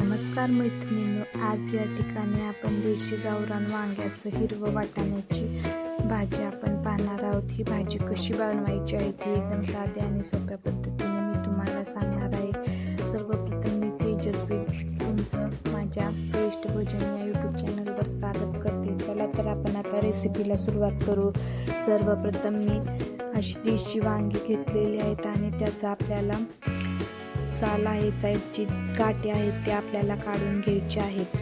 नमस्कार मैत्रिणींनो आज या ठिकाणी आपण देशी गावरान वांग्याचं हिरवं वाटाण्याची भाजी आपण पाहणार आहोत. ही भाजी कशी बनवायची आहे ती एकदम साध्या आणि सोप्या पद्धतीने मी तुम्हाला सांगणार आहे. सर्वप्रथम मी तेजस्वी तुमचं माझ्या श्रेष्ठ भोजन या यूट्यूब चॅनलवर स्वागत करते. चला तर आपण आता रेसिपीला सुरुवात करू. सर्वप्रथम मी अशी देशी वांगी घेतलेली आहेत आणि त्याचा आपल्याला साल आहे साईडची काटे आहेत ते आपल्याला काढून घ्यायचे आहेत.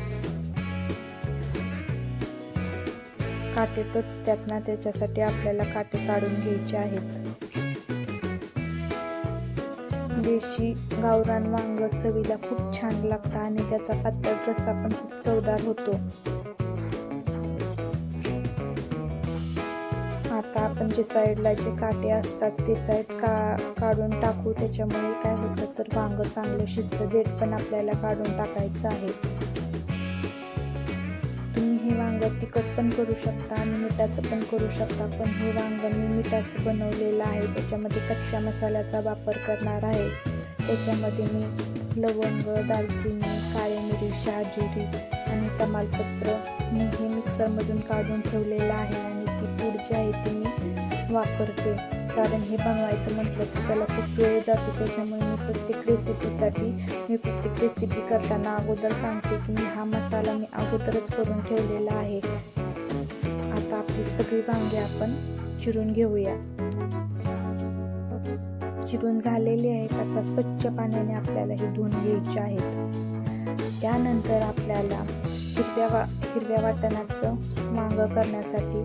काटे टोचतात ना त्याच्यासाठी आपल्याला काटे काढून घ्यायचे आहेत. देशी गावरान वांग चवीला खूप छान लागतं आणि त्याचा पातळ रस्सा पण खूप चवदार होतो. आपण जे साईडला जे काटे असतात ते साईड का काढून टाकू. त्याच्यामुळे काय होतं तर वांग चांगलं शिजतं देठ पण आपल्याला काढून टाकायचं आहे. तुम्ही हे वांग तिखट पण करू शकता आणि मिठाचं पण करू शकता. पण हे वांग मी मिठाचं बनवलेलं आहे. त्याच्यामध्ये कच्च्या मसाल्याचा वापर करणार आहे. त्याच्यामध्ये मी लवंग दालचिनी काळे मिरी शहाजिरी आणि तमालपत्र मी हे मिक्सरमधून काढून ठेवलेलं आहे. आणि जे आहे ते मी वापरते. कारण हे बनवायचं म्हटलं तर त्याला खूप वेळ जातो. त्याच्यामुळे मी प्रत्येक रेसिपीसाठी मी प्रत्येक रेसिपी करताना अगोदर सांगते की मी हा मसाला मी अगोदरच करून ठेवलेला आहे. आता आपली सगळी वांगी आपण चिरून घेऊया. चिरून झालेली आहेत. आता स्वच्छ पाण्याने आपल्याला हे धुवून घ्यायचे आहेत. त्यानंतर आपल्याला हिरव्या वा हिरव्या वाटणाचं मांग करण्यासाठी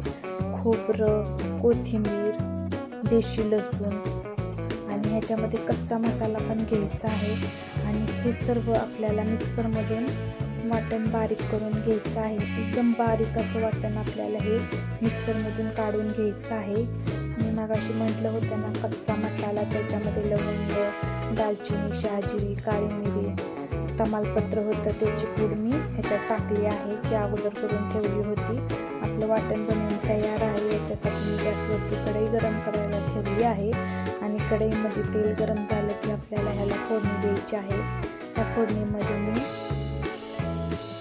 खोबरं कोथिंबीर देशी लसूण आणि ह्याच्यामध्ये कच्चा मसाला पण घ्यायचा आहे. आणि हे सर्व आपल्याला मिक्सरमधून वाटण बारीक करून घ्यायचं आहे. एकदम बारीक असं वाटण आपल्याला हे मिक्सरमधून काढून घ्यायचं आहे. मी मागाशी म्हटलं होतं ना कच्चा मसाला त्याच्यामध्ये लवंग दालचिनी शहाजिरी काळी मिरी तमालपत्र होतं त्याची पूड मी ह्याच्यात टाकली आहे जी अगोदर करून ठेवली होती. आपलं वाटण बनवून तयार आहे. याच्यासाठी मी गॅसवरती कढई गरम करायला ठेवली आहे. आणि कढईमध्ये तेल गरम झालं की आपल्याला ह्याला फोडणी द्यायची आहे. त्या फोडणीमध्ये मी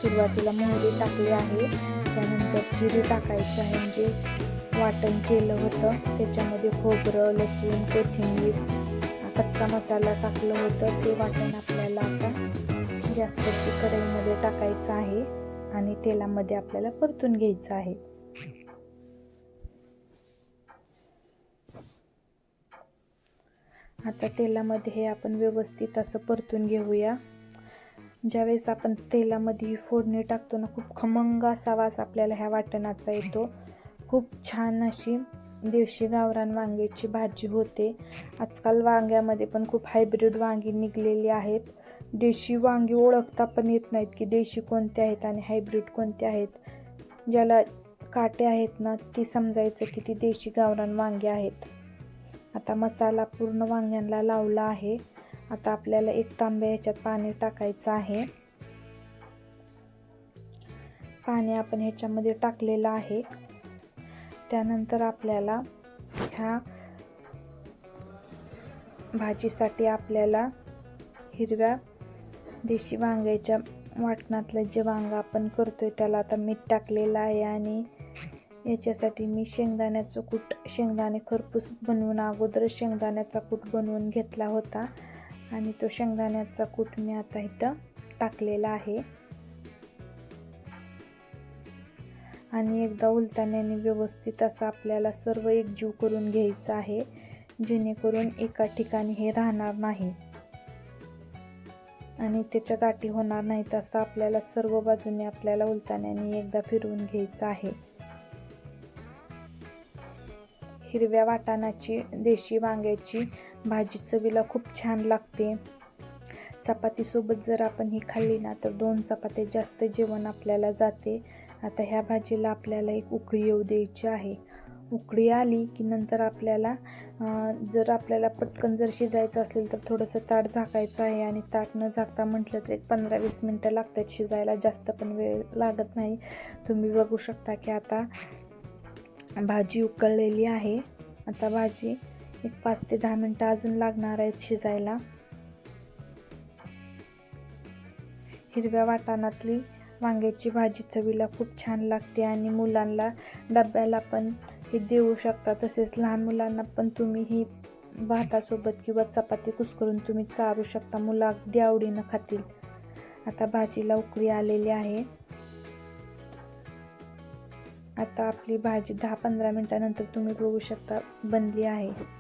सुरुवातीला मोहरी टाकली आहे. त्यानंतर जिरे टाकायचे आहे. म्हणजे वाटण केलं होतं. त्याच्यामध्ये खोबरं लसूण कोथिंबीर कच्चा मसाला टाकलं होतं. ते वाटण आपल्याला आता गॅसवरती कढईमध्ये टाकायचं आहे. आणि तेलामध्ये आपल्याला परतून घ्यायचं आहे. आता तेलामध्ये हे आपण व्यवस्थित असं परतून घेऊया. ज्यावेळेस आपण तेलामध्ये फोडणी टाकतो ना खूप खमंग असा वास आपल्याला ह्या वाटणाचा येतो. खूप छान अशी देशी गावरान वांग्याची भाजी होते. आजकाल वांग्यामध्ये पण खूप हायब्रिड वांगी निघलेली आहेत. देशी वांगी ओळखता पण येत नाहीत की देशी कोणते आहेत आणि हायब्रिड कोणते आहेत. ज्याला काटे आहेत ना ती समजायचं की ती देशी गावरान वांगी आहेत. आता मसाला पूर्ण वांग्यांना लावला आहे. आता आपल्याला एक तांब्या ह्याच्यात पाणी टाकायचं आहे. पाणी आपण ह्याच्यामध्ये टाकलेलं आहे. त्यानंतर आपल्याला ह्या भाजीसाठी आपल्याला हिरव्या देशी वांग्याच्या वाटणातलं जे वांग आपण करतोय त्याला आता मीठ टाकलेलं आहे आणि याच्यासाठी मी शेंगदाण्याचं कूट शेंगदाणे खरपूस बनवून अगोदर शेंगदाण्याचा कूट बनवून घेतला होता. आणि तो शेंगदाण्याचा कूट मी आता इथं टाकलेला आहे. आणि एकदा उलताण्याने व्यवस्थित असं आपल्याला सर्व एकजीव करून घ्यायचं आहे जेणेकरून एका ठिकाणी हे राहणार नाही. आणि त्याच्या गाठी होणार नाहीत असं आपल्याला सर्व बाजूने आपल्याला उलताण्याने एकदा फिरवून घ्यायचं आहे. हिरव्या वाटाणाची देशी वांग्याची भाजी चवीला खूप छान लागते. चपातीसोबत जर आपण ही खाल्ली ना तर दोन चपात्या जास्त जेवण आपल्याला जाते. आता ह्या भाजीला आपल्याला एक उकळी येऊ द्यायची आहे. उकळी आली की नंतर आपल्याला जर आपल्याला पटकन जर शिजायचं असेल तर थोडंसं ताट झाकायचं आहे आणि ताट न झाकता म्हटलं तर एक पंधरा वीस मिनटं लागतात शिजायला. जास्त पण वेळ लागत नाही. तुम्ही बघू शकता की आता भाजी उकळलेली आहे. आता भाजी एक पाच ते दहा मिनटं अजून लागणार आहेत शिजायला. हिरव्या वाटाणातली वांग्याची भाजी चवीला खूप छान लागते आणि मुलांना डब्याला पण हे देऊ शकता. तसेच लहान मुलांना पण तुम्ही ही भातासोबत किंवा चपाती कुस्करून तुम्ही चारू शकता. मुलं अगदी आवडीनं खातील. आता भाजीला उकळी आलेली आहे. आता आपली भाजी दहा पंधरा मिनटानंतर तुम्ही बघू शकता बनली आहे.